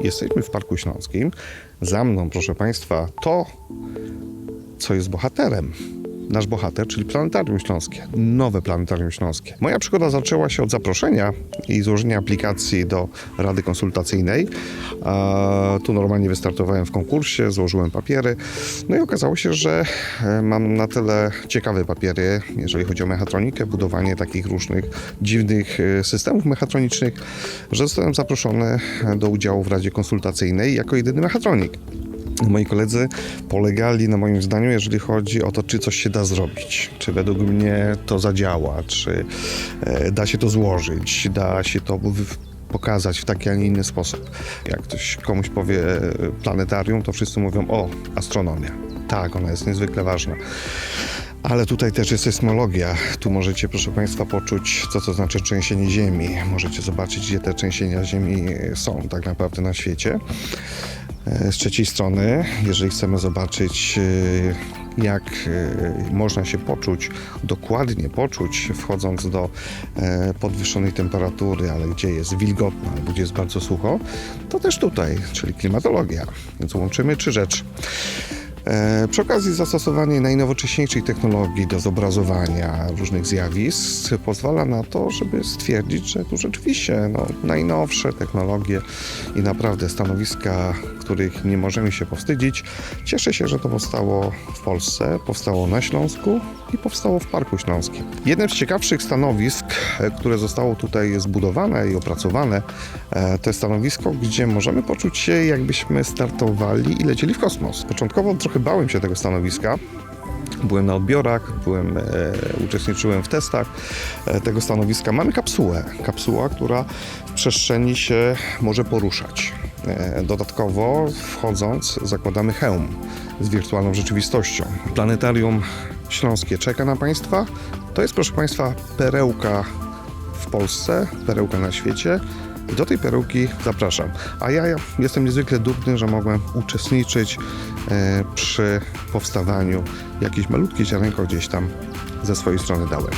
Jesteśmy w Parku Śląskim. Za mną, proszę Państwa, to, co jest bohaterem. Nasz bohater, czyli Planetarium Śląskie, nowe Planetarium Śląskie. Moja przygoda zaczęła się od zaproszenia i złożenia aplikacji do Rady Konsultacyjnej. A, tu normalnie wystartowałem w konkursie, złożyłem papiery. No i okazało się, że e, mam na tyle ciekawe papiery, jeżeli chodzi o mechatronikę, budowanie takich różnych dziwnych e, systemów mechatronicznych, że zostałem zaproszony do udziału w Radzie Konsultacyjnej jako jedyny mechatronik. Moi koledzy polegali na moim zdaniu, jeżeli chodzi o to, czy coś się da zrobić, czy według mnie to zadziała, czy e, da się to złożyć, da się to pokazać w taki, a nie inny sposób. Jak ktoś komuś powie e, planetarium, to wszyscy mówią o, astronomia. Tak, ona jest niezwykle ważna. Ale tutaj też jest sejsmologia. Tu możecie, proszę Państwa, poczuć, co to znaczy trzęsienie Ziemi. Możecie zobaczyć, gdzie te trzęsienia Ziemi są tak naprawdę na świecie. Z trzeciej strony, jeżeli chcemy zobaczyć, e, jak e, można się poczuć, dokładnie poczuć, wchodząc do e, podwyższonej temperatury, ale gdzie jest wilgotno albo gdzie jest bardzo sucho, to też tutaj, czyli klimatologia. Więc łączymy trzy rzeczy. E, Przy okazji zastosowanie najnowocześniejszej technologii do zobrazowania różnych zjawisk pozwala na to, żeby stwierdzić, że tu rzeczywiście no, najnowsze technologie i naprawdę stanowiska, których nie możemy się powstydzić. Cieszę się, że to powstało w Polsce, powstało na Śląsku i powstało w Parku Śląskim. Jednym z ciekawszych stanowisk, które zostało tutaj zbudowane i opracowane, e, to jest stanowisko, gdzie możemy poczuć się, jakbyśmy startowali i lecieli w kosmos. Początkowo trochę bałem się tego stanowiska. Byłem na odbiorach, byłem, e, uczestniczyłem w testach e, tego stanowiska. Mamy kapsułę, kapsuła, która w przestrzeni się może poruszać. E, dodatkowo wchodząc zakładamy hełm z wirtualną rzeczywistością. Planetarium Śląskie czeka na Państwa. To jest proszę Państwa perełka w Polsce, perełka na świecie. I do tej perełki zapraszam. A ja jestem niezwykle dumny, że mogłem uczestniczyć e, przy powstawaniu jakiejś malutkiej ziarenko gdzieś tam ze swojej strony dałem.